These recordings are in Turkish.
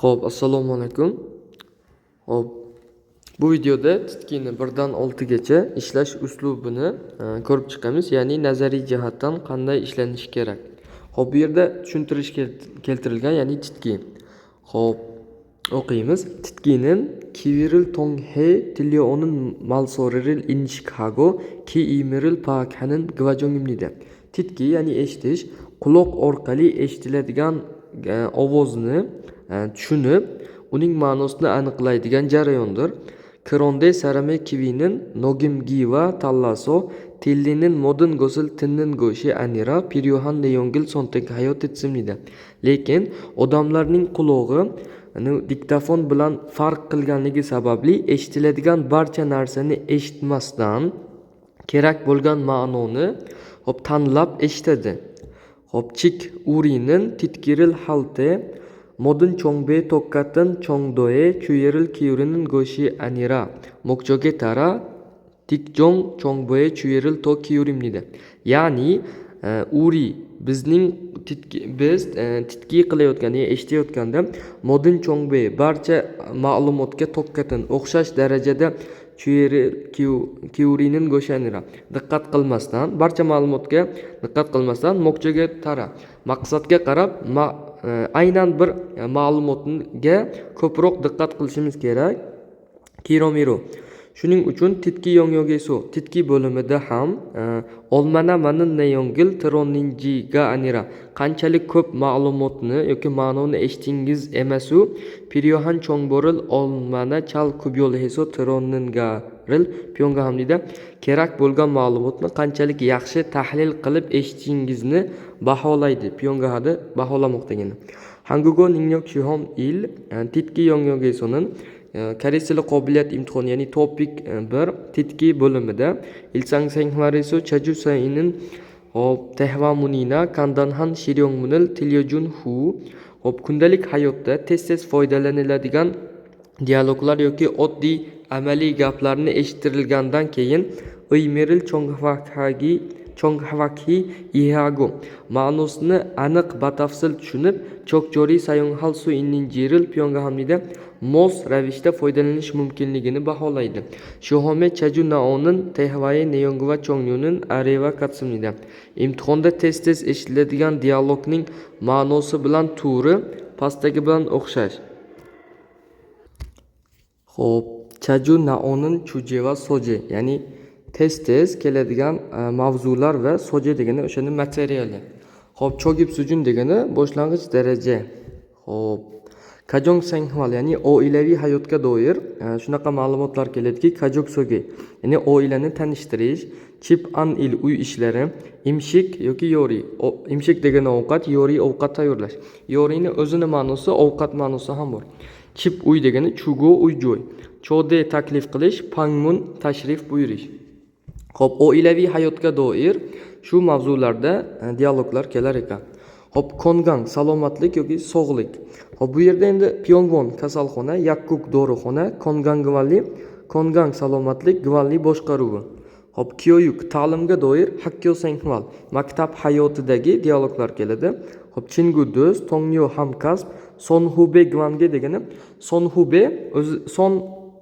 Xo'p, assalomu alaykum. Xo'p, bu videoda titkini 1 dan 6 gacha ishlash uslubini e, ko'rib chiqamiz, ya'ni nazariy jihatdan qanday ishlanishi kerak. Xo'p, bu yerda tushuntirish kel- keltirilgan, ya'ni titki. Xo'p, o'qiymiz. Titkinin kiviril tonghe tilyonin malsoriril inshikhago ki imiril pakhanin gvajongimnida. Titki, ya'ni eshitish, quloq orqali eshitiladigan e, ovozni tushunib, uning ma'nosini aniqlaydigan jarayondir. Kronde sarame kivinin nogimgiva tallaso tillinin modin go'sil tinnin go'shi anira piryohan neyongil sontek hayot etsimnida. Lekin odamlarning qulog'i ani diktafon bilan farq qilganligi sababli eshitiladigan barcha narsani eshitmasdan kerak bo'lgan ma'noni hop tanlab eshitadi. Hop chik urinin titkiril halte modin chongbe tokkatin chongdoe chuyeril kiurinin go'shi anira. Mokjoge tara tikjong chongboe chuyeril to kiurimnida. Ya'ni e, uri bizning titki biz e, titki qilayotganda ya'ni eshitayotganda modin chongbe barcha ma'lumotga tokkatin o'xshash darajada kiurinin go'shanira diqqat qilmasdan barcha ma'lumotga diqqat qilmasdan mokchaga tara. Maqsadga qarab aynan bir e, ma'lumotga ko'proq diqqat qilishimiz kerak. Kiromiro shuning uchun titki yongyogesu titki bo'limida ham e, olmana manin neyongil tironinjiga anira. Qanchalik ko'p ma'lumotni yoki ma'noni eshitdingiz emasu piryohan chongboril olmana chal kubyol heso tironingaril pyonga hamdida kerak bo'lgan ma'lumotni qanchalik yaxshi tahlil qilib eshitdingizni baholaydi. Pyongahada baholamoqdagini hangugo ningyok shihom il e, titki yongyogesonin koreys tili qobiliyat imtihoni ya'ni topik bir titki bo'limida ilsang sanghvariso chaju sainin hop tehvamunina kandanhan shiryongmunil tilyojun hu hop kundalik hayotda tez tez foydalaniladigan dialoglar yoki oddiy amaliy gaplarni eshittirilgandan keyin iymeril chonghvakagi chonghvakhi ihago ma'nosini aniq batafsil tushunib chokjoriy sayonghal su inninjiril pyongahamnida mos ravishda foydalanish mumkinligini baholaydi shohome chaju naonin tehvaye neyongva chongyunin areva katsimnida imtihonda tez tez eshitiladigan dialogning ma'nosi bilan turi pastdagi bilan o'xshash Xo'p, chaju naonin chuje va soje, ya'ni tez tez keladigan e, mavzular va soje degani o'shani materiali. Xo'p, chogib sujun degani boshlang'ich daraja. Xo'p, kajong sanghval, ya'ni oilaviy hayotga doir e, shunaqa ma'lumotlar keladiki, kajok soge, ya'ni oilani tanishtirish, chip an il uy ishlari, imshik yoki yori. Imshik degani ovqat, yori ovqat tayyorlash. Yorini o'zini ma'nosi ovqat ma'nosi ham bor. Chip uy degani chugo uy joy. Chode taklif qilish, pangmun tashrif buyurish. Xo'p, oilaviy hayotga doir shu mavzularda e, dialoglar kelar ekan. Xo'p, kongang salomatlik yoki sog'lik. Xo'p, bu yerda endi Pyongwon kasalxona, Yakkuk dorixona, Kongang gvalli, Kongang salomatlik gvalli boshqaruvi. Xo'p, Kyoyuk ta'limga doir Hakkyo Senghval maktab hayotidagi dialoglar keladi. Xo'p, Chingu do'st, Tongyo hamkasb, Sonhube Gwange degani Sonhube o'zi Son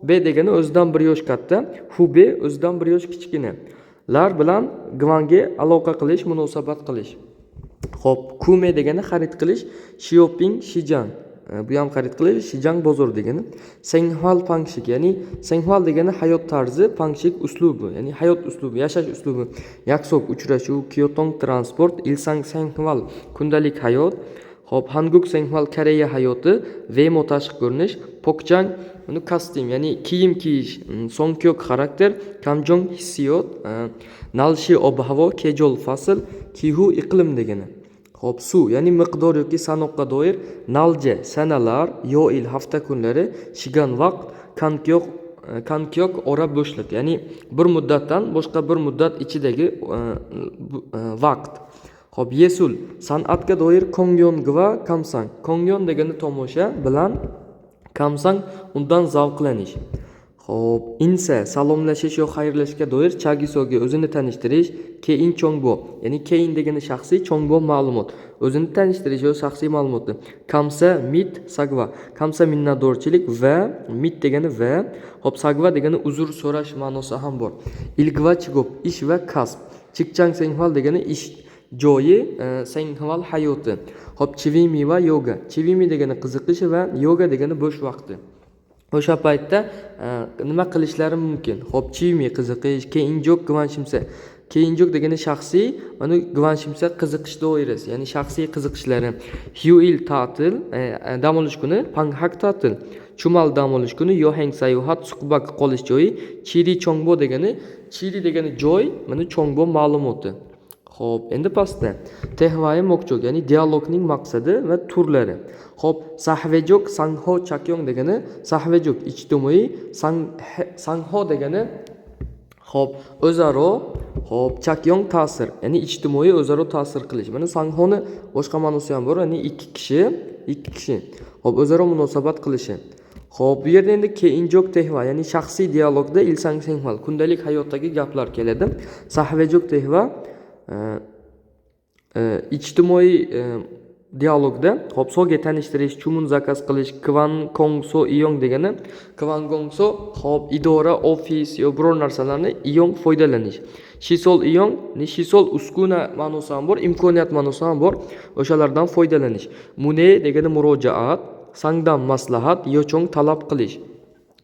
B degani o'zidan bir yosh katta, Hube o'zidan bir yosh kichkina. Lar bilan Gwange aloqa qilish, munosabat qilish. Xo'p, Kume degani xarid qilish, Shopping Shijang. Ham xarid qilish, Shijang bozor degani. Senghval pangshik, ya'ni Senghval degani hayot tarzi, pangshik uslubi, ya'ni hayot uslubi, yashash uslubi. Yaksok uchrashuv, Kyotong transport, Ilsang Senghval kundalik hayot. Xo'p, Hanguk Senghval Koreya hayoti, Vemo tashqi ko'rinish, Pokchang uni kostyum, ya'ni kiyim kiyish, mm, Songkyok xarakter, Kamjong hissiyot, e, Nalshi ob-havo, Kejol fasl, Kihu iqlim degani. Xo'p, suv, ya'ni miqdor yoki sanoqqa doir nalja sanalar, yoil hafta kunlari, shigan vaqt, kankyok e, kankyok ora bo'shliq, ya'ni bir muddatdan boshqa bir muddat ichidagi e, e, vaqt. Xo'p, yesul san'atga doir kongyon va kamsang. Kongyon degani tomosha bilan kamsang undan zavqlanish. Xo'p, insa salomlashish yo xayrlashishga doir chagisoga o'zini tanishtirish, keyin chongbo, ya'ni keyin degani shaxsiy, chongbo ma'lumot. O'zini tanishtirish yo shaxsiy ma'lumotni. Kamsa mit sagva. Kamsa minnatdorchilik va mit degani va, hop sagva degani uzr so'rash ma'nosi ham bor. Ilgva chigop, ish va kasb. Chikchang senhval degani ish joyi, e, senhval hayoti. Hop chivimi va yoga. Chivimi degani qiziqish va yoga degani bo'sh vaqti. O'sha paytda e, nima qilishlari mumkin? Ho'p chimi qiziqish keyinchok gvanshimsa keyinchok degani shaxsiy mana gvanshimsa qiziqish doirasi ya'ni shaxsiy qiziqishlari. Hyuil ta'til e, e, dam olish kuni panghak ta'til. Chumal dam olish kuni yohang sayohat suhbat qolish joyi. Chiri chongbo degani chiri degani joy mana chongbo ma'lumoti. Xo'p, endi pastda. Tehvai mokchok, ya'ni dialogning maqsadi va turlari. Xo'p, sahvejok, sangho chakyong degani sahvejok ijtimoiy, sangho degani Xo'p, o'zaro, xo'p, chakyong ta'sir, ya'ni ijtimoiy o'zaro ta'sir qilish. Mana sanghoni boshqa ma'nosi ham bor, ya'ni ikki kishi, ikki kishi xo'p, o'zaro munosabat qilishi. Xo'p, bu yerda endi keyinjok tehva, ya'ni shaxsiy dialogda ilsang senhval, kundalik hayotdagi gaplar keladi. Sahvejok tehva ijtimoiy e, dialogda hop so'ga tanishtirish chumun zakaz qilish kvan kongso iyong degani kvan kongso hop idora ofis yo biror narsalarni iyong foydalanish. Shisol iyong shisol uskuna ma'nosi ham bor imkoniyat ma'nosi ham bor o'shalardan foydalanish. Mune degani murojaat sangdan maslahat yochong talab qilish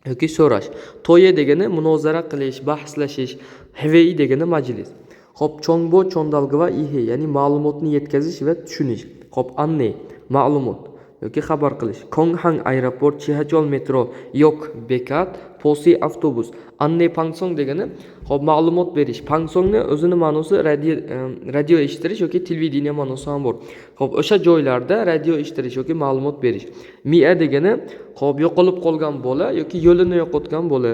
yoki so'rash. To'ye degani munozara qilish bahslashish. Hvei degani majlis. Hop chongbo chondalg'i va ihe ya'ni ma'lumotni yetkazish va tushunish. Hop anne ma'lumot yoki xabar qilish. Konghang aeroport, Chihachol metro, yo'q bekat, posi avtobus. Anne pangsong degani hop ma'lumot berish. Pangsongni o'zini ma'nosi radio radio eshitish yoki televideniya ma'nosi ham bor. Hop o'sha joylarda radio eshitish yoki ma'lumot berish. Mia degani hop yo'qolib qolgan bola yoki yo'lini yo'qotgan bola.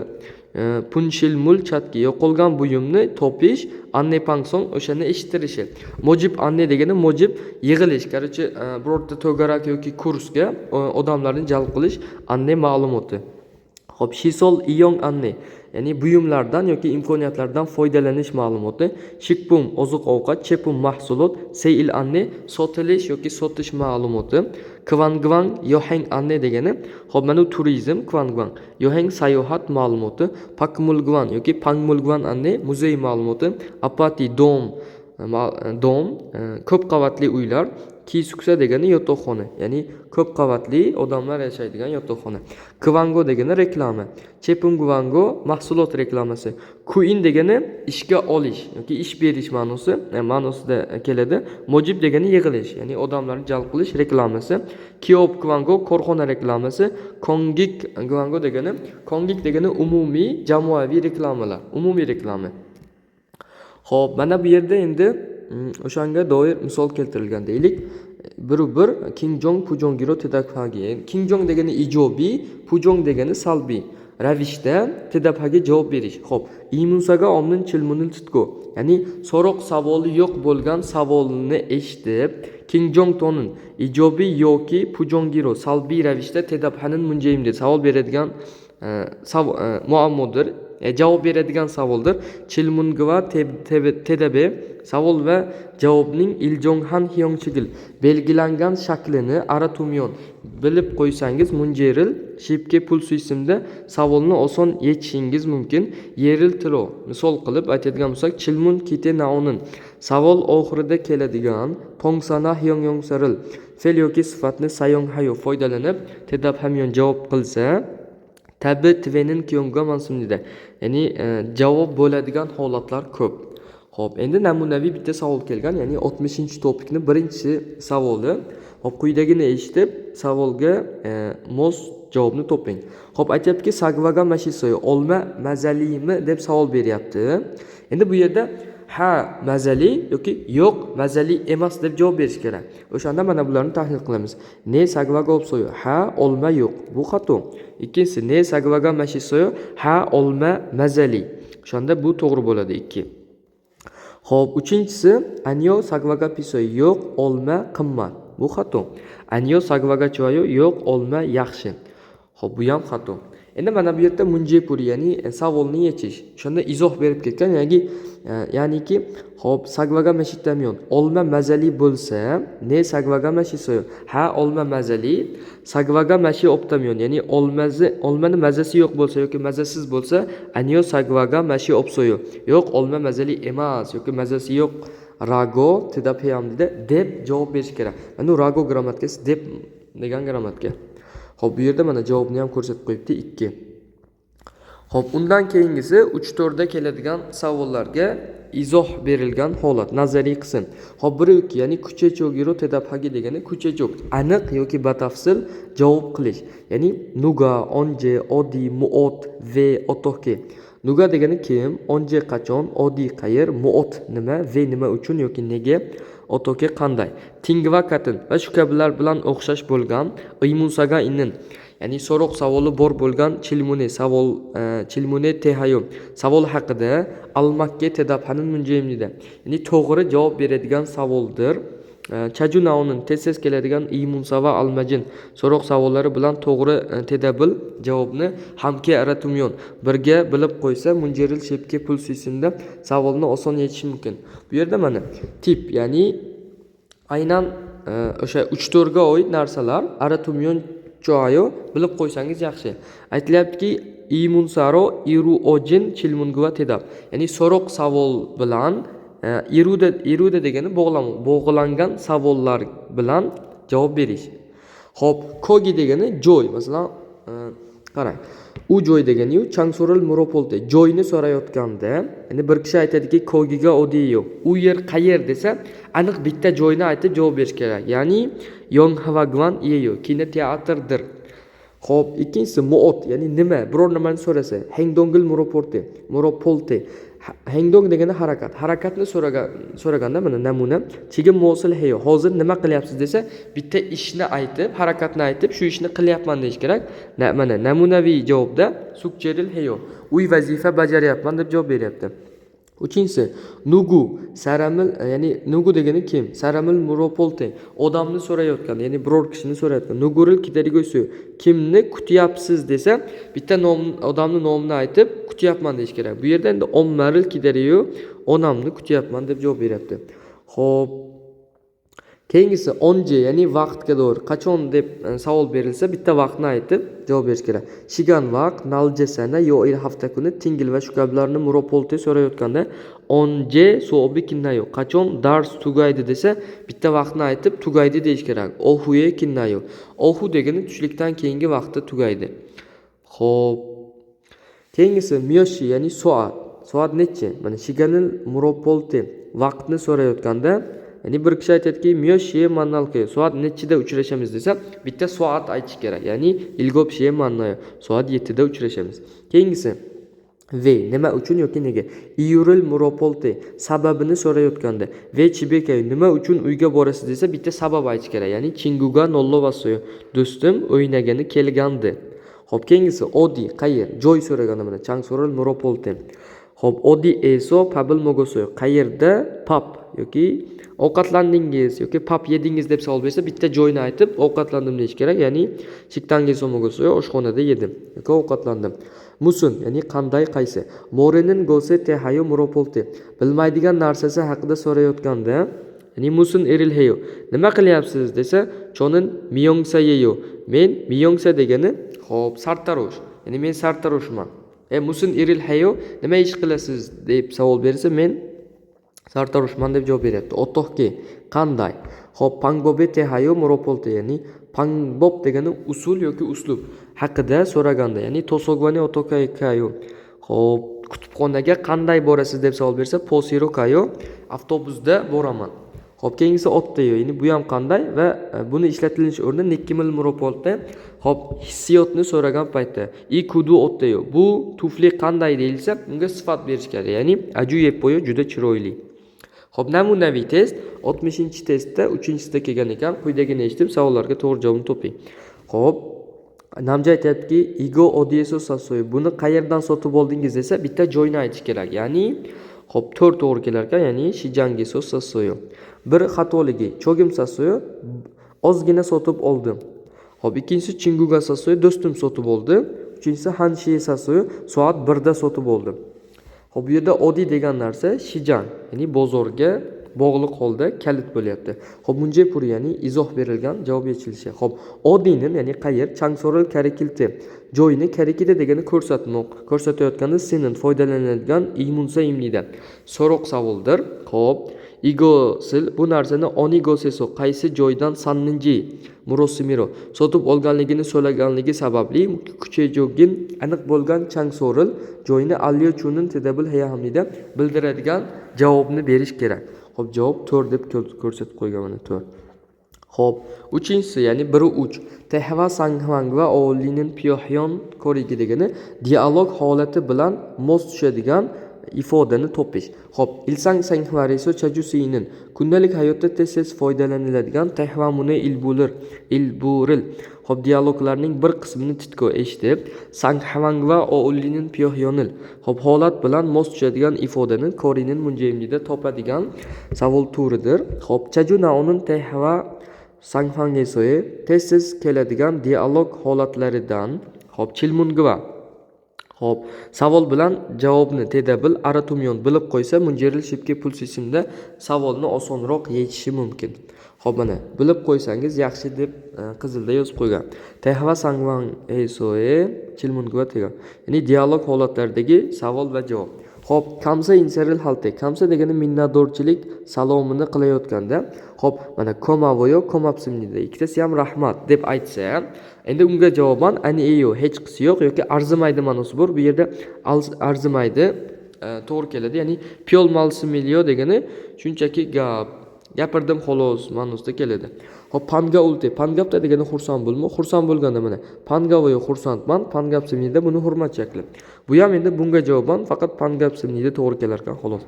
punshilmul chatki yo'qolgan buyumni topish anne pangsong o'shani eshittirishi mojib anne degani mojib yig'ilish короче birorta to'garak yoki kursga odamlarni jalb qilish anne ma'lumoti ho'p shisol iyong anne ya'ni buyumlardan yoki imkoniyatlardan foydalanish ma'lumoti shikpum oziq ovqat chepum mahsulot seil anne sotilish yoki sotish ma'lumoti kvangvang yohang anne degani hop mana turizm kvangvang yohang sayohat ma'lumoti pakmulgvan yoki pangmulgvan anne muzey ma'lumoti apati dom dom ko'p qavatli uylar Kisuksa degani yotoqxona, ya'ni ko'p qavatli odamlar yashaydigan yotoqxona. Kvango degani reklama. Chepungvango mahsulot reklamasi. Kuin degani ishga olish yoki ish berish ma'nosi, e, ma'nosida keladi. Mojib degani yig'ilish, ya'ni odamlarni jalb qilish reklamasi. Kiop Kvango korxona reklamasi. Kongik Kvango degani Kongik degani umumiy jamoaviy reklamalar, umumiy reklama. Xo'p, mana bu yerda endi o'shanga doir misol keltirilgan deylik bir bir kingjong pujongiro tedakpagi kingjong degani ijobiy pujong degani salbiy ravishda tedaphaga javob berish ho'p imunsaga omnin chilmunil tutko ya'ni so'roq savoli yo'q bo'lgan savolni eshitib kingjong tonin ijobiy yoki pujongiro salbiy ravishda tedaphanin munjayim deb savol beradigan muammodir javob beradigan savoldir. Chilmungva tedabe savol va javobning iljonghan hyongchigil. Belgilangan shaklini aratumyon. Bilib qo'ysangiz munjeril shipke pul suysimda savolni oson yechishingiz mumkin. Yeril tilo misol qilib aytadigan bo'lsak chilmun kite naunin savol oxirida keladigan pongsana hyongyonsaril fe'l yoki sifatni sayong hayo foydalanib tedab hamyon javob qilsa tabi tvenin kyonga mansubnida ya'ni e, javob bo'ladigan holatlar ko'p. Ho'p endi namunaviy bitta savol kelgan. Ya'ni oltmishinchi topikni birinchi savoli hop quyidagini eshitib savolga e, mos javobni toping. Ho'p aytyaptiki sagvaga mashisoy olma mazalimi deb savol beryapti. Endi bu yerda ha mazali yoki yo'q mazali emas deb javob berish kerak. O'shanda mana bularni tahlil qilamiz. Ne sagvaga opsoyo ha olma yo'q. Bu xato. İkkinchisi ne sagvaga mashisoyo ha olma mazali. O'shanda bu to'g'ri bo'ladi ikki. Ho'p uchinchisi anyo sagvaga pisoy yo'q olma qimmat. Bu xato. Anyo sagvaga choyo yo'q olma yaxshi. Ho'p bu ham xato yerda munjepuri ya'ni e, savolni yechish. O'shanda izoh berib ketgan ya'ni e, ya'niki hop sagvaga mashitamiyon olma mazali bo'lsa ne sagvaga mashisoyo ha olma mazali sagvaga mashi optamiyon ya'ni olmazi olmani mazasi yo'q bo'lsa yoki mazasiz bo'lsa anyo sagvaga mashi opsoyo yo'q olma mazali emas yoki mazasi yo'q. Rago tidapeyamdida deb javob berish kerak. Mana rago grammatikasi deb degan grammatika Xo'p, bu yerda mana javobni ham ko'rsatib qo'yibdi 2. Xo'p, undan keyingisi 3-4 da keladigan savollarga izoh berilgan holat, nazariy qism. Xo'p, 1-2, ya'ni kuchechok yuro tedabhagi degani kuchechok aniq yoki batafsil javob qilish. Ya'ni nuga, onje, odi, muot, ve, otoke. Nuga degani kim, onje qachon, odi qayer, muot nima, ve nima uchun yoki nega, otoke qanday. Tingva katin va shu kabilar bilan o'xshash bo'lgan imunsaga inin. Ya'ni so'roq savoli bor bo'lgan chilmune savol e, chilmune tehayo savol haqida almakke tedabhanin munjemnida ya'ni to'g'ri javob beradigan savoldir E, chajunaonin tez tez keladigan imunsava almajin so'roq savollari bilan to'g'ri e, tedabil javobni hamke aratumyon birga bilib qo'ysa munjeril shepke pul suysimda savolni oson yechish mumkin. Bu yerda mana tip ya'ni aynan e, o'sha uch to'rtga oid narsalar aratumyon choayo bilib qo'ysangiz yaxshi. Aytilyaptiki imunsaro iruojin chilmunguva tedab ya'ni so'roq savol bilan iruda iruda degani bog'langan savollar bilan javob berish. Ho'p kogi degani joy. Masalan e, qarang. U joy deganiyu changso'ril muropolde joyni so'rayotganda ya'ni bir kishi aytadiki kogiga odiyo u yer qayer desa aniq bitta joyni aytib javob berish kerak. Ya'ni yonghavagvan iyeyo kinoteatrdir. Xo'p, ikkinchisi muot, ya'ni nima? Biror nimani so'rasa, hengdongil muroporte, muropolte. Ha- Hengdong degani harakat. Harakatni so'ragan so'raganda mana namuna chigim mosil heyo. Hozir nima qilyapsiz desa, bitta ishni aytib, harakatni aytib, shu ishni qilyapman deyish kerak. Mana namunaviy javobda sukcheril heyo. Uy vazifa bajaryapman deb javob beryapti. Uchinchisi, nugu, saramil, ya'ni nugu degani kim? Saramil muropolte. Odamni so'rayotgan, ya'ni biror kishini so'rayotgan. Nuguril kitarigosu. Kimni kutyapsiz desa, bitta nom odamni nomini aytib, kutyapman deyish kerak. Bu yerda endi ommaril kitariyo, onamni kutyapman deb javob beryapti. Xo'p, Keyingisi onje ya'ni vaqtga doir qachon deb e, savol berilsa bitta vaqtni aytib javob berish kerak. Shigan vaqt, nalje sana yo il hafta kuni tingil va shu kabilarni muropolte so'rayotganda onje so'bi kinnayo qachon dars tugaydi desa bitta vaqtni aytib tugaydi deyish kerak. Ohuye kinnayo. Ohu degani tushlikdan keyingi vaqtda tugaydi. Xo'p. Keyingisi miyoshi ya'ni soat. Soat nechi? Mana shiganil muropolte vaqtni so'rayotganda ya'ni bir kishi aytadiki miyoshi mannalki soat nechida uchrashamiz desa bitta soat aytish kerak. Ya'ni ilgop shiye mannayo soat yettida uchrashamiz keyingisi ve nima uchun yoki nega? İyuril muropolte sababini so'rayotganda ve chibekayo nima uchun uyga borasiz desa bitta sabab aytish kerak. Ya'ni chinguga nollovasoyo do'stim o'ynagani kelgandi. Xo'p, keyingisi odi qayer joy so'raganda mana changso'ril muropolte. Xo'p, odi eso pabil mogosoyo. Qayerda? Pub yoki ovqatlandingiz yoki pub yedingiz deb savol bersa bitta joyni aytib ovqatlandim deyish kerak ya'ni shiktange somogosoyo oshxonada yedim. Yoki ovqatlandim musun ya'ni qanday qaysi morenin gose tehayo muropolte bilmaydigan narsasi haqida so'rayotganda ya'ni musun eril heyo. Nima qilyapsiz desa chonin miyongsa yeyo. Men miyongsa degani ho'p sartarosh. Ya'ni men sartaroshman. E musun eril heyo nima ish qilasiz deb savol bersa men javob beryapti otohki qanday ho'p pangbobe tehayo muropolte ya'ni pangbob degani usul yoki uslub haqida so'raganda ya'ni tosogvani otokayo ho'p kutubxonaga qanday borasiz deb savol bersa posiro kayo avtobusda boraman Xo'p, keyingisi otteyo, ya'ni bu ham qanday va e, buni ishlatilish o'rni nekkimil muropolda Xo'p, hissiyotni so'ragan paytda i kudu otteyo. Bu tufli qanday deyilsa, unga sifat berish kerak. Ya'ni aju yeppoyo juda chiroyli. Xo'p, namunaviy test 60-testda 3-sida kelgan ekan. Quyidagini eshitib savollarga to'g'ri javobni toping. Xo'p, Namja aytyaptiki, Igo Odieso Sassoy buni qayerdan sotib oldingiz desa, bitta joyni aytish kerak. Ya'ni, xo'p, 4 to'g'ri kelar ekan, ya'ni Shijangeso Sassoyo. Bir xatoligi, Chogim Sassoyo ozgina sotib oldim. Xo'p, ikkinchisi Chinguga Sassoy do'stim sotib oldi. uchinchisi han shiesasuyu soat birda sotib oldim Xo'p, bu yerda oddiy degan narsa shijan, ya'ni bozorga bog'liq holda kalit bo'lyapti. Xo'p, munje pur ya'ni izoh berilgan javob yechilishi. Xo'p, oddiyni ya'ni qayer Changsoril karakilti joyini karakida degani ko'rsatmoq, ko'rsatayotganda sinin foydalaniladigan immunsa imnida. So'roq savoldir. Xo'p, igosil bu narsani onigoseso qaysi joydan sanninji murosimiro. Sotib olganligini so'laganligi sababli kuchejogin aniq bo'lgan changsoril joyini alliyo chunin tedabil hayahamida bildiradigan javobni berish kerak. Ho'p javob to'rt deb ko'r- ko'rsatib qo'ygan mana to'rt. Xo'p, uchinchisi, ya'ni 1-3. Tehva Sanghvang va Olinin Pyohyon ko'rigi degani dialog holati bilan mos tushadigan ifodani topish. Xo'p, Ilsang Sanghvareso Chajusinin kundalik hayotda tez-tez foydalaniladigan tehvamuni ilbulir, ilburil. Xo'p, dialoglarning bir qismini titko eshitib, Sanghvang va Olinin Pyohyonil. Xo'p, holat bilan mos tushadigan ifodani Korinin munjayimida topadigan savol turidir. Xo'p, Chajunaonin tehva Sanfangesoe tez tez keladigan dialog holatlaridan hop chilmungiva Xo'p, savol bilan javobni tedabil aratumyon bilib qo'ysa, munjeril shibki pul sistemda savolni osonroq yechishi mumkin. Xo'p, mana bilib qo'ysangiz yaxshi deb e, qizilda yozib qo'ygan. Tehva sangvan esoe chilmungva degan. Ya'ni dialog holatlaridagi savol va javob. Xo'p, kamsa insaril halte. Kamsa degani minnatdorchilik salomini qilayotganda, xo'p, mana komavoyo komapsimnida ikkitasi ham rahmat deb aytsa, endi unga javoban ani eyo hech qisi yo'q yoki arzimaydi ma'nosi bor. Bu yerda arzimaydi e, to'g'ri keladi. Ya'ni pyol malsimilyo degani shunchaki gap gapirdim xolos ma'nosida keladi. Hop panga ulte, pangapta degani xursand bo'lma, xursand bo'lganda mana pangavoyo xursandman, pangapsimnida buni hurmat shakli. Bu ham endi bunga javoban faqat pangapsimnida to'g'ri kelar ekan xolos.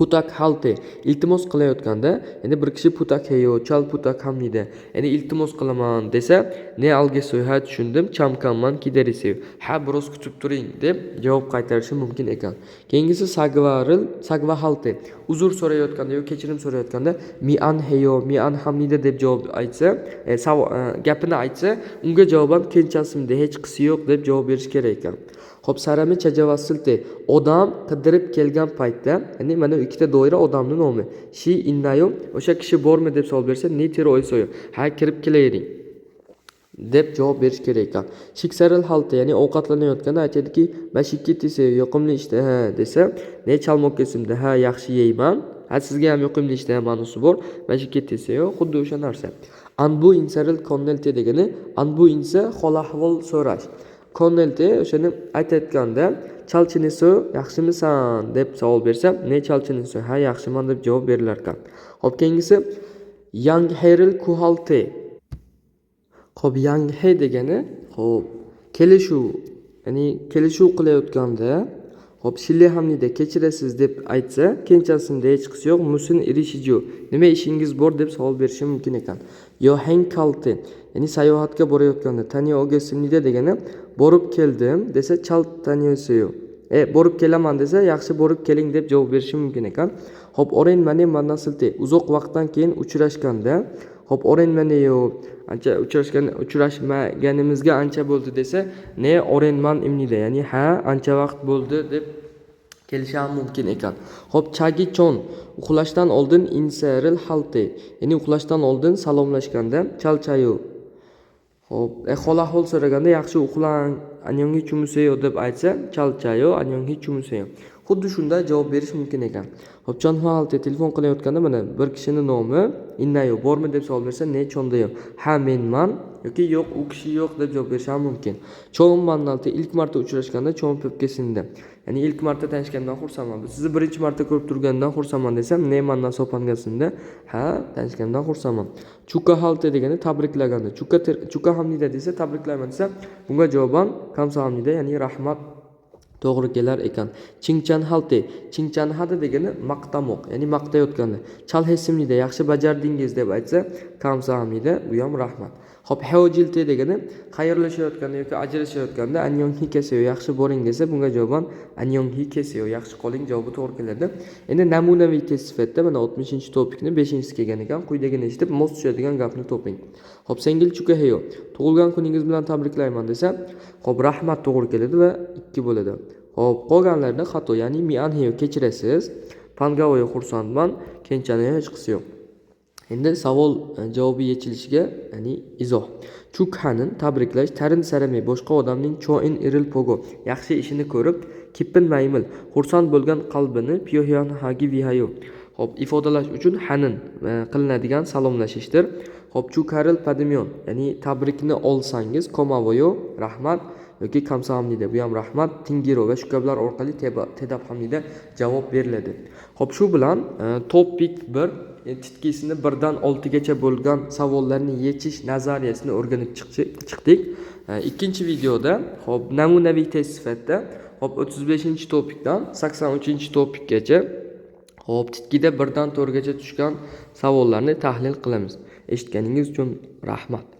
Putak halte iltimos qilayotganda endi bir kishi putak heyo chal putak hamnida ya'ni iltimos qilaman desa ne algesoy ha tushundim chamkanman kiderisi ha biroz kutib turing deb javob qaytarishi mumkin ekan. Keyingisi sagvaril sagva halte uzr so'rayotganda yoki kechirim so'rayotganda mi an heyo mi an hamnida deb javob aytsa e, savo- e, gapini aytsa unga javoban kenchasimda hech qisi yo'q deb javob berish kerak ekan Xo'p, sarami chajavasilti odam qidirib kelgan paytda, ya'ni mana ikkita doira odamning nomi. Shi innayo o'sha kishi bormi deb savol bersa, ne tero oysoyo. Ha, kirib kelavering. deb javob berish kerak ekan. Shiksaril halti, ya'ni ovqatlanayotganda aytadiki, "Bashikki desa, yoqimli ishtaha" desa, "Ne chalmoq kesimda, ha, yaxshi yeyman." Ha, sizga ham yoqimli ishtaha ma'nosi bor. Yo, xuddi o'sha narsa. Anbu insaril konnelte degani, anbu insa hol ahvol. Konnelte o'shani aytayotganda chalchinisu yaxshimisan deb savol bersa, ne chalchinisu? Ha, yaxshiman deb javob berilar ekan. Xo'p, keyingisi Yang Heril Kuhalte. Xo'p, yangi he degani, xo'p, kelishuv, ya'ni kelishuv qilayotganda, xo'p, shilli hamnida kechirasiz deb aytsa, kenchasimda hech qisi yo'q, musin irishijo. Nima ishingiz bor deb savol berishi mumkin ekan. Yo hang kalte, ya'ni sayohatga borayotganda taniya ogesimnida degani borib keldim desa chal taniyosiyo. E, borib kelaman desa, yaxshi borib keling deb javob berishi mumkin ekan. Xo'p, oren mane manasilti uzoq vaqtdan keyin uchrashganda, mane yo ancha uchrashgan uchrashmaganimizga ancha bo'ldi desa, ne orenman imnida, ya'ni ha, ancha vaqt bo'ldi deb kelishi ham mumkin ekan. Xo'p, chagichon uxlashdan oldin insaril halte, ya'ni uxlashdan oldin salomlashganda chalchayo Xo'p, e, hol ahvol so'raganda yaxshi uxlang, anyongi chumuseyo deb aytsa, chalchayo, anyongi chumuseyo. Xuddi shunday javob berish mumkin ekan. Xo'p, chonhalte telefon qilayotganda mana bir kishini nomi innayo bormi deb savol bersa, ne chondayo. Ha, menman yoki yo'q, u kishi yo'q deb javob berish ham mumkin. Cho'm mannalte ilk marta uchrashganda cho'm pepkesinde. Ya'ni ilk marta tanishgandan xursandman. Sizni birinchi marta ko'rib turgandan xursandman desam, ne mandan sopangasinde, ha, tanishgandan xursandman. Chuka halte degani tabriklaganda. Chuka chuka hamnida desa tabriklayman desa, bunga javoban kamsa hamnida, ya'ni rahmat to'g'ri kelar ekan. Chingchan halte, chingchan hada degani maqtamoq, ya'ni maqtayotganda. Chal hesimnida yaxshi bajardingiz deb aytsa, kamsa hamnida bu ham rahmat. Hop, heojilte degani xayrlashayotganda yoki ajrashayotganda anyong hi kesayo yaxshi boring desa, bunga javoban anyong hi kesayo yaxshi qoling javobi to'g'ri keladi. Endi namunaviy test sifatida mana 60-topikni 5-kelgan ekan. Quyidagini eshitib mos tushadigan gapni toping. Hop, Sengil Chukaheyo. Tug'ilgan kuningiz bilan tabriklayman desa, hop, rahmat to'g'ri keladi va 2 bo'ladi. Hop, qolganlarida xato, ya'ni mianheyo kechirasiz. Pangavoyo xursandman, kenchani hech qisi yo'q. Endi savol e, javobi yechilishiga, ya'ni izoh. Chukhanin tabriklash tarin saramay boshqa odamning choin iril pogo yaxshi ishini ko'rib, kippin maymil, xursand bo'lgan qalbini piyohyan hagi vihayo. Hop, ifodalash uchun hanin e, qilinadigan salomlashishdir. Hop, chukaril padimyon, ya'ni tabrikni olsangiz, komavoyo, rahmat yoki kamsahamnida, bu ham rahmat, tingiro va shu kabilar orqali tedab hamnida javob beriladi. Hop, shu bilan e, topik 1 e, titkisini 1 dan 6 gacha bo'lgan savollarni yechish nazariyasini o'rganib chiqdik. E, Ikkinchi videoda hop namunaviy test sifatida hop 35-topikdan 83-topikgacha hop titkida 1 dan 4 gacha tushgan savollarni tahlil qilamiz. Eshitganingiz uchun rahmat.